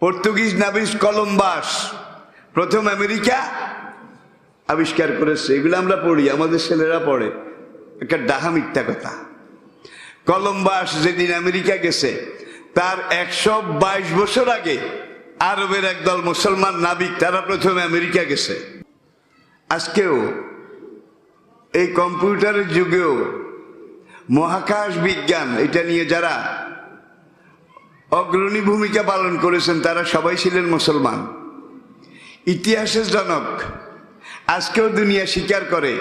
Portuguese নাবিস Columbus, প্রথম America আবিষ্কার করেছে। এগুলো আমরা পড়ি, আমাদের ছেলেরা পড়ে। একটা ডাহা মিথ্যা কথা। কলম্বাস যেদিন আমেরিকা গেছে, তার একশো বাইশ বছর আগে আরবের একদল মুসলমান নাবিক, তারা প্রথমে আমেরিকা গেছে। আজকেও এই কম্পিউটারের যুগেও মহাকাশ বিজ্ঞান, এটা নিয়ে যারা অগ্রণী ভূমিকা পালন করেছেন তারা সবাই ছিলেন মুসলমান। ইতিহাসের জনক, আজকেও দুনিয়া স্বীকার করে।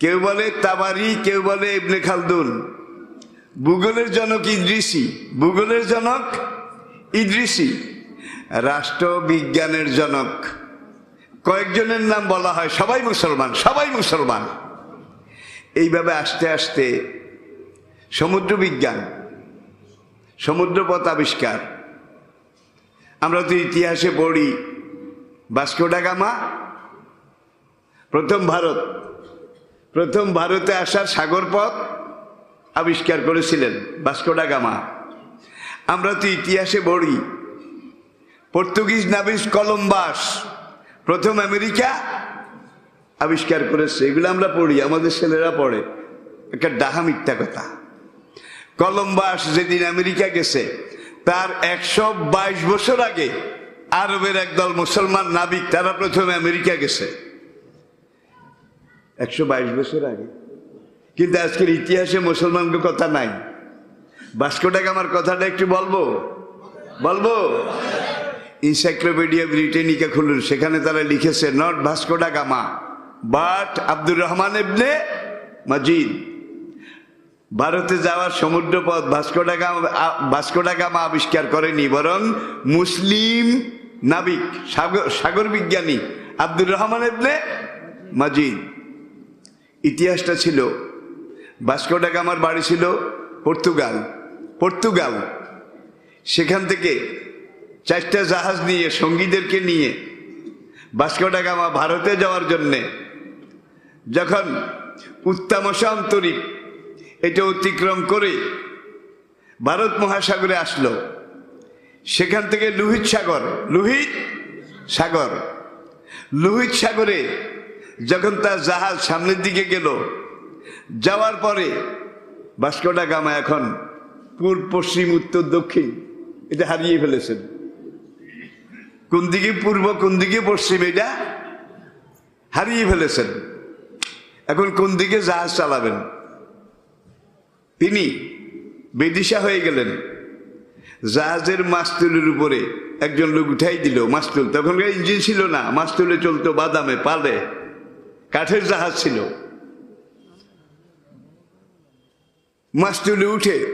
কেউ বলে তাবারি, কেউ বলে ইবনে খালদুন। ভূগোলের জনক ইদ্রিসি, ভূগোলের জনক ইদ্রিসি। রাষ্ট্রবিজ্ঞানের জনক। কয়েকজনের নাম বলা হয় সবাই মুসলমান সবাই মুসলমান। এইভাবে আস্তে আস্তে সমুদ্র বিজ্ঞান সমুদ্রপথ আবিষ্কার। আমরা তো ইতিহাসে পড়ি ভাস্কোডা গামা, প্রথম ভারত। প্রথম ভারতে আসার সাগর পথ আবিষ্কার করেছিলেন ভাস্কোডা গামা। আমরা তো ইতিহাসে পড়ি, পর্তুগিজ নাবিস কলম্বাস, প্রথম আমেরিকা আবিষ্কার করেছে। এগুলো আমরা পড়ি, আমাদের ছেলেরা পড়ে। একটা ডাহা মিথ্যা কথা। কলম্বাস যেদিন আমেরিকা গেছে, তার একশো বাইশ বছর আগে আরবের একদল মুসলমান নাবিক, তারা প্রথমে আমেরিকা গেছে। একশো বাইশ বছর আগে। কিন্তু আজকের ইতিহাসে মুসলমানদের কথা নাই। ভাস্কোডা গামার কথাটা একটু বলব? বলব? ইনসাইক্লোপিডিয়া ব্রিটেনিকা খুলুন, সেখানে তারা লিখেছে not Vasco da Gama but Abdur Rahman Ibn Majid ভারতে যাওয়ার সমুদ্রপথ Vasco da Gama Vasco da Gama আবিষ্কার করেনি, বরং মুসলিম নাবিক সাগর বিজ্ঞানী আব্দুর রহমান এবনে মাজিদ। ইতিহাসটা ছিল ভাস্কোডা গামার বাড়ি ছিল পর্তুগাল পর্তুগাল। সেখান থেকে চারটা জাহাজ নিয়ে, সঙ্গীদেরকে নিয়ে ভাস্কোডা গামা ভারতে যাওয়ার জন্যে, যখন উত্তামশা অন্তরীপ এটা অতিক্রম করে ভারত মহাসাগরে আসলো। সেখান থেকে লোহিত সাগর লোহিত সাগর। লোহিত সাগরে যখন তার জাহাজ সামনের দিকে গেল, যাওয়ার পরে ভাস্কোডা গামা এখন পূর্ব, পশ্চিম, উত্তর, দক্ষিণ, এটা হারিয়ে ফেলেছেন। কোন দিকে পূর্ব, কোন দিকে পশ্চিম, এটা হারিয়ে ফেলেছেন। এখন কোন দিকে জাহাজ চালাবেন? তিনি বেদিশা হয়ে গেলেন। জাহাজের মাস্তুলের উপরে একজন লোক উঠাই দিল মাস্তুল। তখনকার ইঞ্জিন ছিল না, মাস্তুলে চলতো বাদামে, পালে। কাঠের জাহাজ ছিল। মাস্তুলে উঠে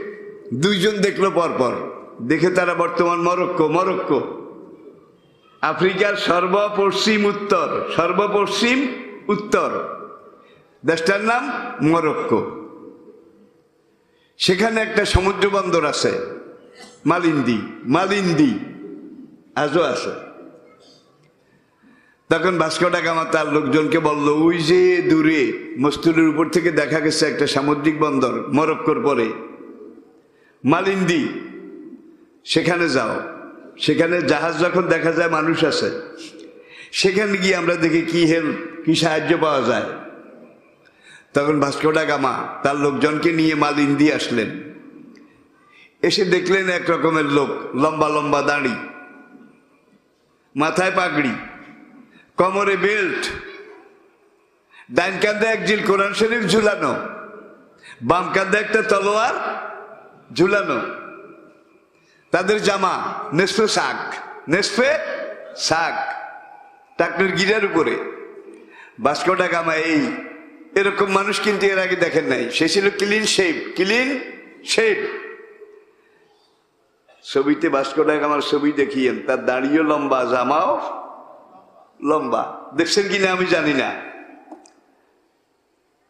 দুইজন দেখল পরপর। দেখে তারা বর্তমান মরক্কো মরক্কো। আফ্রিকার সর্বপশ্চিম উত্তর সর্বপশ্চিম উত্তর। দেশটার নাম মরক্কো। সেখানে একটা সমুদ্র বন্দর আছে। মালিন্দি মালিন্দি, আজও আছে। তখন ভাস্কোডা গামা তার লোকজনকে বলল, ওই যে দূরে, মস্তুলের উপর থেকে দেখা গেছে একটা সামুদ্রিক বন্দর, মরক্কোর পরে। মালিন্দি, সেখানে যাও। সেখানে জাহাজ যখন দেখা যায়, মানুষ আছে। সেখানে গিয়ে আমরা দেখি কি হেল্প, কি সাহায্য পাওয়া যায়। তখন ভাস্কোডা গামা তার লোকজনকে নিয়ে মালিন্দি আসলেন। এসে দেখলেন এক রকমের লোক, লম্বা লম্বা দাড়ি, মাথায় পাগড়ি, কোমরে বেল্ট ডাইন কান্দে এক জিল কোরআন শরীফ ঝুলানো, বাম কান্দে একটা তলোয়ার ঝুলানো। তাদের জামা নেসফে শাক নেসফে শাক, টাকনের গিরার উপরে। বাস্কোটা গামা এই এরকম মানুষ কিন্তু এর আগে দেখেন নাই। সে ছিল ক্লিন শেপ ক্লিন শেপ ছবিতে ভাস্কোটা আমার ছবি দেখিয়েন, তার দাড়িও লম্বা, জামাও লম্বা। দেখছেন কিনা আমি জানি না।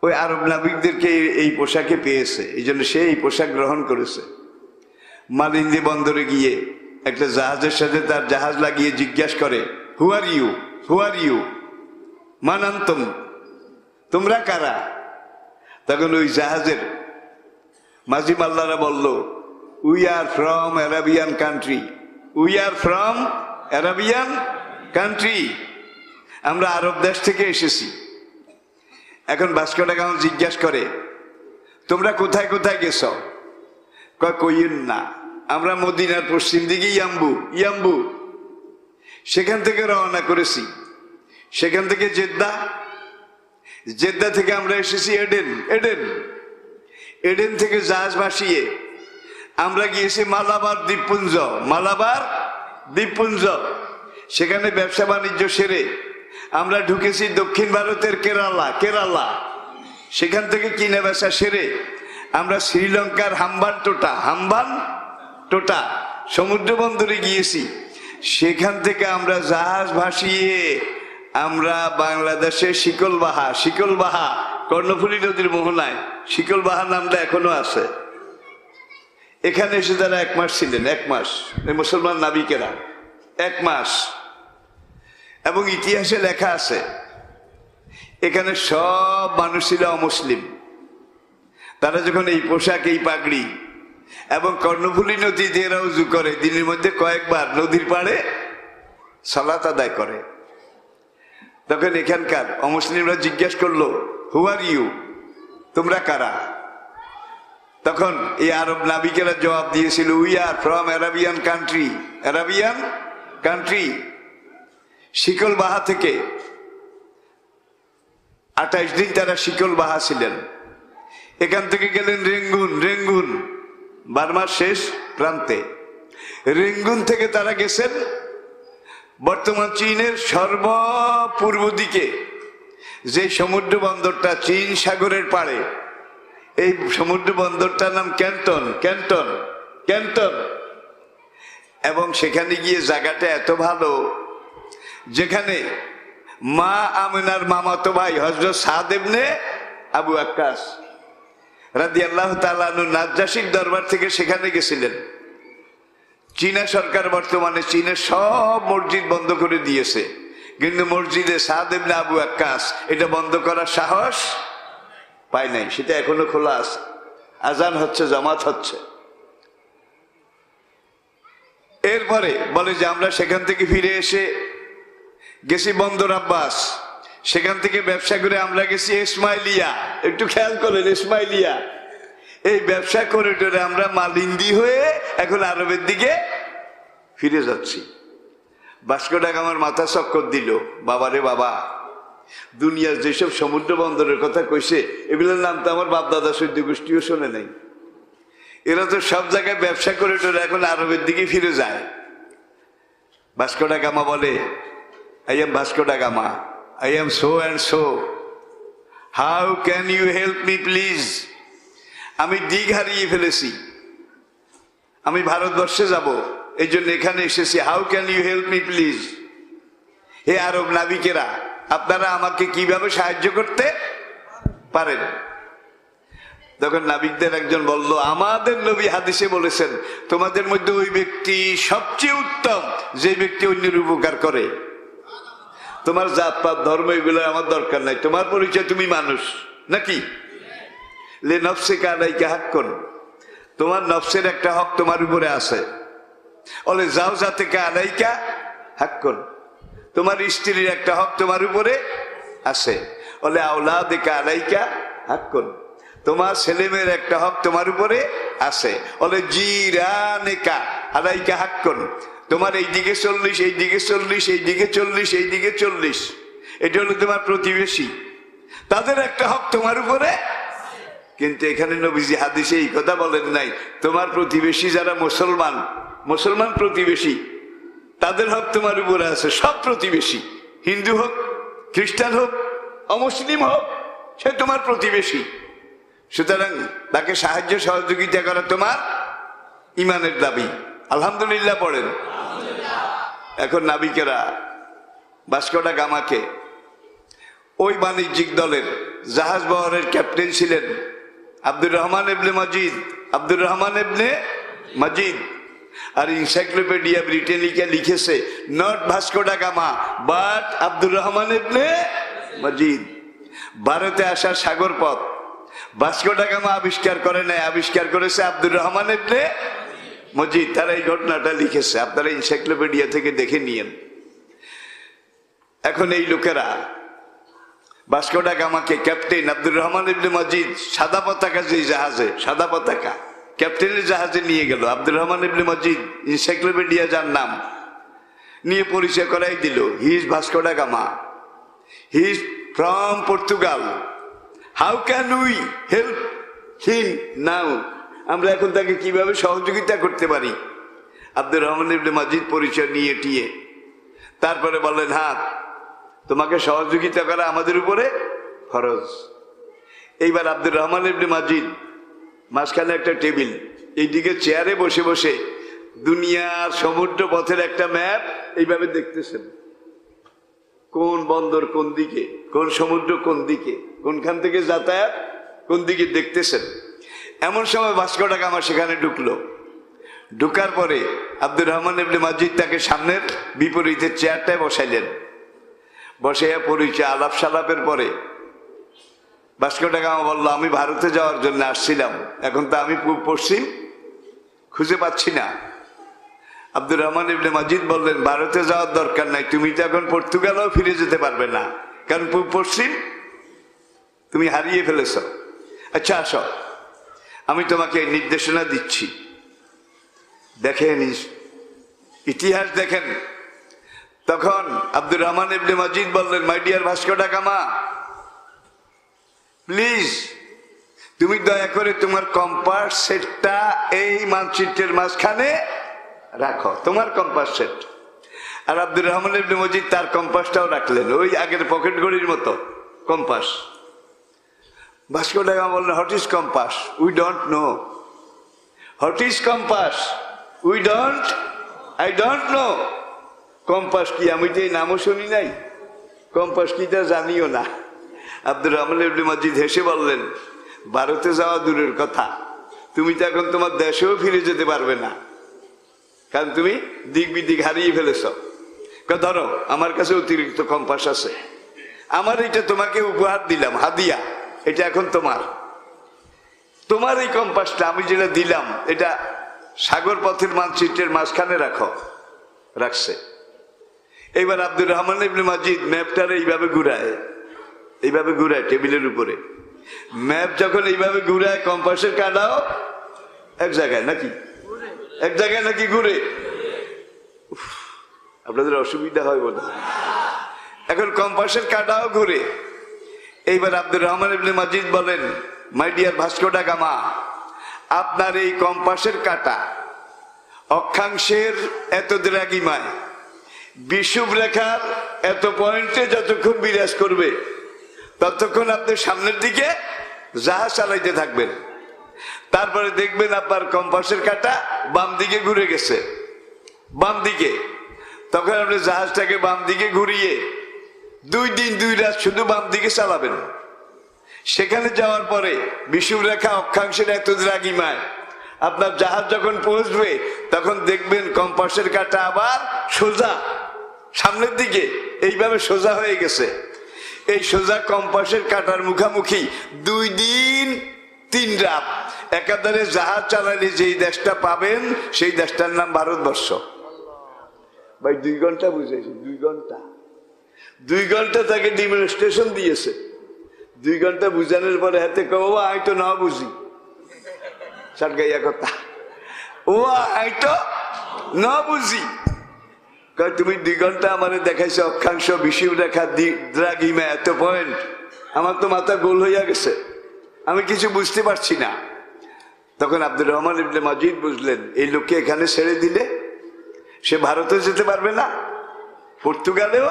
ওই আরব নাবিকদেরকে এই পোশাকে পেয়েছে, এই জন্য সে এই পোশাক গ্রহণ করেছে। মালিন্দি বন্দরে গিয়ে একটা জাহাজের সাথে তার জাহাজ লাগিয়ে জিজ্ঞাসা করে হু are you who are you মানান্তম। তোমরা কারা? তখন ওই জাহাজের মাঝি মাল্লারা বলল we are from Arabian country we are from Arabian country আমরা আরব দেশ থেকে এসেছি। এখন ভাস্কো দা গামা জিজ্ঞাসা করে, তোমরা কোথায় কোথায় গেছ? কয়, কইয়েন না। আমরা মদিনার পশ্চিম দিকে ইয়াম্বু ইয়াম্বু। সেখান থেকে রওনা করেছি। সেখান থেকে জেদ্দা জেদ্দা থেকে আমরা এসেছি এডেন এডেন। এডেন থেকে জাহাজ ভাসিয়ে আমরা গিয়েছি মালাবার দ্বীপপুঞ্জ মালাবার দ্বীপপুঞ্জ। সেখানে ব্যবসা বাণিজ্য সেরে আমরা ঢুকেছি দক্ষিণ ভারতের কেরালা কেরালা। সেখান থেকে কিনে বেচা সেরে আমরা শ্রীলঙ্কার হাম্বান টোটা হাম্বান টোটা সমুদ্র বন্দরে গিয়েছি। সেখান থেকে আমরা জাহাজ ভাসিয়ে আমরা বাংলাদেশে শিকলবাহা শিকলবাহা, কর্ণফুলী নদীর মোহনায় শিকল শিকলবাহা নামটা এখনও আছে। এখানে এসে তারা এক মাস ছিলেন, এক মাস মুসলমান নাবিকেরা, এক মাস। এবং ইতিহাসে লেখা আছে, এখানে সব মানুষ ছিল অমুসলিম। তারা যখন এই পোশাক, এই পাগড়ি এবং কর্ণফুলী নদী এরা উজু করে, দিনের মধ্যে কয়েকবার নদীর পাড়ে সালাত আদায় করে। তখন এখানকার অমুসলিমরা জিজ্ঞেস করল হু আর ইউ তোমরা কারা? তখন এই আরব নাবিকেরা জবাব দিয়েছিল we are from Arabian country Arabian country শিকল বাহা থেকে আঠাইশ দিন তারা শিকল বাহা ছিলেন। এখান থেকে গেলেন রেঙ্গুন রেঙ্গুন, বার্মার শেষ প্রান্তে। রেঙ্গুন থেকে তারা গেছেন বর্তমান চীনের সর্বপূর্ব দিকে যে সমুদ্র বন্দরটা চীন সাগরের পাড়ে, এই সমুদ্র বন্দরটার নাম ক্যান্টন ক্যান্টন ক্যান্টন। এবং সেখানে গিয়ে জায়গাটা এত ভালো, যেখানে মা আমিনার মামাতো ভাই হজরত সাদেবনে আবু আক্কাস রাদি আল্লাহ তালু নাজ্জাসির দরবার থেকে সেখানে গেছিলেন। চীনা সরকার বর্তমানে চীনের সব মসজিদ বন্ধ করে দিয়েছে। কিন্তু মসজিদে সাদেবনে আবু আক্কাস, এটা বন্ধ করার সাহস পায় নাই, সেটা এখনও খোলা আছে। আজান হচ্ছে, জামাত হচ্ছে। এরপরে বলে যে আমরা সেখান থেকে ফিরে এসে গেছি বন্দর আব্বাস। সেখান থেকে ব্যবসা করে আমরা গেছি ইসমাইলিয়া। একটু খেয়াল করেন, ইসমাইলিয়া। এই ব্যবসা করিডোরে আমরা মালিন্দি হয়ে এখন আরবের দিকে ফিরে যাচ্ছি। বাস্কো ডাক আমার মাথা চক্কর দিল বাবারে বাবা, দুনিয়ার যেসব সমুদ্র বন্দরের কথা কইছে, এগুলোর নাম তো আমার বাপদাদা সৈদ্য গোষ্ঠীও শোনে নাই। এরা তো সব জায়গায় ব্যবসা করে টোরে এখন আরবের দিকে ফিরে যায়। ভাস্কো ডা গামা বলে, I am Vasco da Gama I am so and so, how can you help me please? আমি দিক হারিয়ে ফেলেছি। আমি ভারতবর্ষে যাব। এই জন্য এখানে এসেছি। How can you help me please হে আরব নাবিকেরা, আপনারা আমাকে কীভাবে সাহায্য করতে পারেন? তখন নাবিকদের একজন বলল, আমাদের নবী হাদিসে বলেছেন, তোমাদের মধ্যে ওই ব্যক্তি সবচেয়ে উত্তম, যে ব্যক্তি অন্যের উপকার করে। তোমার জাতপাত, ধর্ম, এগুলো আমার দরকার নাই। তোমার পরিচয় তুমি মানুষ, নাকি? লে নফসে কাদাইকে হাক তোমার নফসের একটা হক তোমার উপরে আছে। বলে, যাও যাতে কে আদাইকা হাক কর তোমার স্ত্রীর একটা হক তোমার উপরে আছে। বলে আওলা দেখে আলাইকা হাক কর তোমার ছেলেমেয়ের একটা হক তোমার উপরে আছে। বলে, জিরানেকা আলাইকা হাক কর তোমার এই দিকে চল্লিশ এই দিকে চল্লিশ এই দিকে চল্লিশ এই দিকে চল্লিশ। এটা হলো তোমার প্রতিবেশী। তাদের একটা হক তোমার উপরে কিন্তু এখানে নবীজি হাদিসে এই কথা বলেন নাই, তোমার প্রতিবেশী যারা মুসলমান মুসলমান প্রতিবেশী, তাদের হক তোমার উপরে আছে, সব প্রতিবেশী, হিন্দু হোক, খ্রিস্টান হোক, অমুসলিম হোক, সে তোমার প্রতিবেশী। সুতরাং তাকে সাহায্য সহযোগিতা করা তোমার ইমানের দাবি। আলহামদুলিল্লাহ পড়েন। এখন নাবিকেরা ভাস্কোডা গামাকে, ওই বাণিজ্যিক দলের জাহাজ বহরের ক্যাপ্টেন ছিলেন আব্দুর রহমান এবনে Majid, Abdur Rahman Ibn Majid. আর ইনসাইক্লোপিডিয়া ব্রিটেনিকা লিখেছে not Vasco da Gama but Abdur Rahman Ibne Majid. ভারতে আসার সাগর পথ। ভাস্কোডা গামা আবিষ্কার করে নাই, আবিষ্কার করেছে আব্দুর রহমান এবনে মজিদ। তারা এই ঘটনাটা লিখেছে, আপনারা ইনসাইক্লোপিডিয়া থেকে দেখে নিয়েন। এখন এই লোকেরা Vasco da গামাকে captain Abdur Rahman Ibne Majid সাদা পতাকা যে জাহাজে, সাদা পতাকা। ক্যাপ্টেনের জাহাজে নিয়ে গেল। Abdur Rahman Ibn Majid encyclopaedia যার নাম নিয়ে পরিচয় করাই দিল। His Vasco da Gama he from Portugal. How can we help him now? আমরা এখন তাকে কীভাবে সহযোগিতা করতে পারি? আব্দুর রহমান ইবনে মজিদ পরিচয় নিয়ে টিয়ে। তারপরে বললেন হ্যাঁ তোমাকে সহযোগিতা করা আমাদের উপরে ফরজ। এইবার আব্দুর রহমান ইবনে মাজিদ, মাঝখানে একটা টেবিল, এইদিকে চেয়ারে বসে বসে দুনিয়ার সমুদ্র পথের একটা ম্যাপ এইভাবে দেখতেছেন। কোন বন্দর কোন দিকে, কোন সমুদ্র কোন দিকে, কোনখান থেকে যাতায়াত কোন দিকে দেখতেছেন? এমন সময় ভাস্কো টাকা আমার সেখানে ঢুকলো। ঢুকার পরে আব্দুর রহমান ইবনে মাজিদ তাকে সামনের বিপরীতে চেয়ারটায় বসাইলেন। বসে পরিচয় আলাপ সালাপের পরে। ভাস্কো টাকা বলল, আমি ভারতে যাওয়ার জন্য আসছিলাম। এখন তো আমি পূব পশ্চিম, খুঁজে পাচ্ছি না। আব্দুর রহমান ইবনে মাজিদ বললেন, ভারতে যাওয়ার দরকার নাই। তুমি তো এখন পর্তুগালেও ফিরে যেতে পারবে না। কারণ পূব পশ্চিম, তুমি হারিয়ে ফেলেছ। আচ্ছা আসো। আমি তোমাকে নির্দেশনা দিচ্ছি। দেখেন ইতিহাস দেখেন। তখন আব্দুর রহমান ইবনে মজিদ বললেন my dear Vasco da Gama please তুমি দয়া করে তোমার কম্পাস সেটটা এই মানচিত্রের মাঝখানে রাখো, তোমার কম্পাস সেট আর আব্দুর রহমান ইবনে মজিদ তার কম্পাসটাও রাখলেন, ওই আগের পকেট ঘড়ির মতো কম্পাস ভাস্কো ডাকামা বললেন what is compass we don't know what is compass we don't I don't know compass কি? আমি তো এই নামও শুনি নাই। কম্পাস কি তা জানিও না। আব্দুর রহমান ইবনে মজিদ হেসে বললেন, ভারতে যাওয়া দূরের কথা। তুমি তো এখন তোমার দেশেও ফিরে যেতে পারবে না। কারণ তুমি দিক বিদিক হারিয়ে ফেলেছ। ধরো, আমার কাছে অতিরিক্ত কম্পাস আছে। আমার এটা তোমাকে উপহার দিলাম, হাদিয়া। এটা এখন তোমার। তোমার এই কম্পাসটা আমি যেটা দিলাম, এটা সাগর পথের মানচিত্রের মাঝখানে রাখো। রাখছে। এইবার আব্দুর রহমান ইবনে মাজিদ ম্যাপটার এইভাবে ঘুরায়। এইভাবে ঘুরায় টেবিলের উপরে। ম্যাপ যখন এইভাবে ঘুরায় কম্পাসের কাটাও এক জায়গায় নাকি? এক জায়গায় নাকি ঘুরে? আপনাদের অসুবিধা হয় বোধ এখন কম্পাসের কাটাও ঘুরে। এইবার আব্দুর রহমান ইবনে মাজিদ বলেন মাই ডিয়ার ভাস্কোডা গামা আপনার এই কম্পাসের কাটা অক্ষাংশের এত দ্রাগিমায় বিষুব রেখার এত পয়েন্টে যতক্ষণ বিরাজ করবে, ততক্ষণ আপনি সামনের দিকে জাহাজ চালাইতে থাকবেন। তারপরে দেখবেন আপনার কম্পাসের কাটা বাম দিকে ঘুরে গেছে। বাম দিকে। তখন আপনি জাহাজটাকে বাম দিকে ঘুরিয়ে দুই দিন, দুই রাত শুধু বাম দিকে চালাবেন। সেখানে যাওয়ার পরে বিষুব রেখা অক্ষাংশের এত দ্রাগিমায় আপনার জাহাজ যখন পৌঁছবে, তখন দেখবেন কম্পাসের কাটা আবার সোজা সামনের দিকে, এইভাবে সোজা হয়ে গেছে। এই সোজা কম্পাসের কাটার মুখামুখি দুই দিন, তিন রাত। একাধারে জাহাজ চালালে যেই দেশটা পাবেন, সেই দেশটার নাম ভারতবর্ষ। ভাই, দুই ঘণ্টা বুঝেছি দুই ঘণ্টা। দুই ঘণ্টা তাকে ডিমনস্ট্রেশন দিয়েছে। দুই ঘণ্টা বুঝানোর পরে হাতে কো আই তো না বুঝি। সারগাইয়া কথা। ও আই তো না বুঝি। তুমি দুই ঘণ্টা আমারে দেখাইছো, অক্ষাংশ বিষিব রেখা দ্রাগিমা, এত পয়েন্ট আমার তো মাথা গোল হইয়া গেছে। আমি কিছু বুঝতে পারছি না। তখন আব্দুর রহমান ইবনে মাজিদ বুঝলেন, এই লোককে এখানে ছেড়ে দিলে সে ভারতে যেতে পারবে না, পর্তুগালেও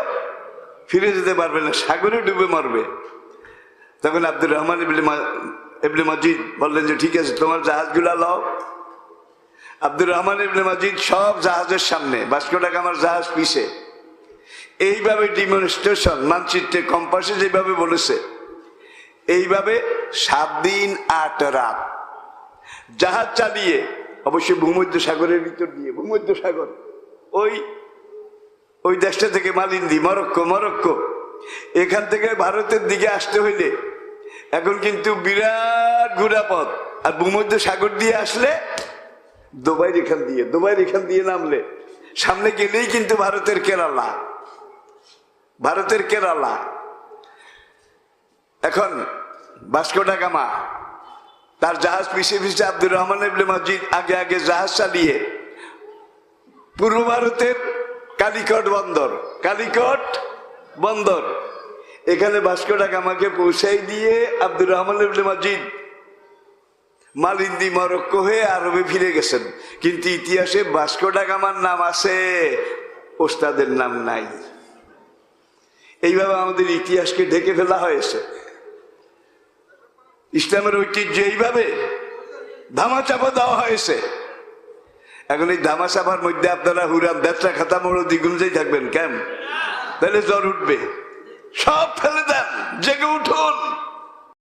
ফিরে যেতে পারবে না, সাগরে ডুবে মরবে। তখন আব্দুর রহমান ইবনে ইবনে মাজিদ বললেন যে, ঠিক আছে, তোমার জাহাজগুলা লও। আব্দুর রহমান ইবনে মাজিদ সব জাহাজের সামনে ভাস্কো টাকা আমার জাহাজ পিছে। এইভাবে ডিমনস্ট্রেশন মানচিত্রে কম্পাসে যেভাবে বলেছে, এইভাবে সাত দিন, আট রাত জাহাজ চালিয়ে, অবশ্যই ভূমধ্য সাগরের ভিতর দিয়ে ভূমধ্য সাগর ওই ওই দেশটা থেকে মালিন্দি, মরক্কো মরক্কো, এখান থেকে ভারতের দিকে আসতে হইলে, এখন কিন্তু বিরাট ঘোরাপথ আর ভূমধ্য সাগর দিয়ে আসলে দুবাইয়ের এখান দিয়ে দুবাইয়ের এখান দিয়ে নামলে, সামনে গেলেই কিন্তু ভারতের কেরালা। ভারতের কেরালা। এখন ভাস্কো ডা গামা, তার জাহাজ পিছিয়ে পিছিয়ে আব্দুর রহমান মসজিদ আগে আগে জাহাজ চালিয়ে পূর্ব ভারতের কালিকট বন্দর কালিকট বন্দর। এখানে ভাস্কো ডা গামাকে পৌঁছাই দিয়ে আব্দুর রহমান মসজিদ মালিন্দি মরক্কো হয়ে আরবে ফিরে গেছেন। কিন্তু ইতিহাসে ভাস্কো ডা গামার নাম আছে, ওস্তাদের নাম নাই। এইভাবে আমাদের ইতিহাসকে ঢেকে ফেলা হয়েছে। ইসলামের ঐতিহ্য এইভাবে ধামাচাপা দেওয়া হয়েছে। এখন এই ধামাচাপার মধ্যে আপনারা হুরাম, ব্যবসা খাতা মোড় দ্বিগুঞ্জেই থাকবেন কেন তাহলে জ্বর উঠবে। সব ফেলে দেন, জেগে উঠুন।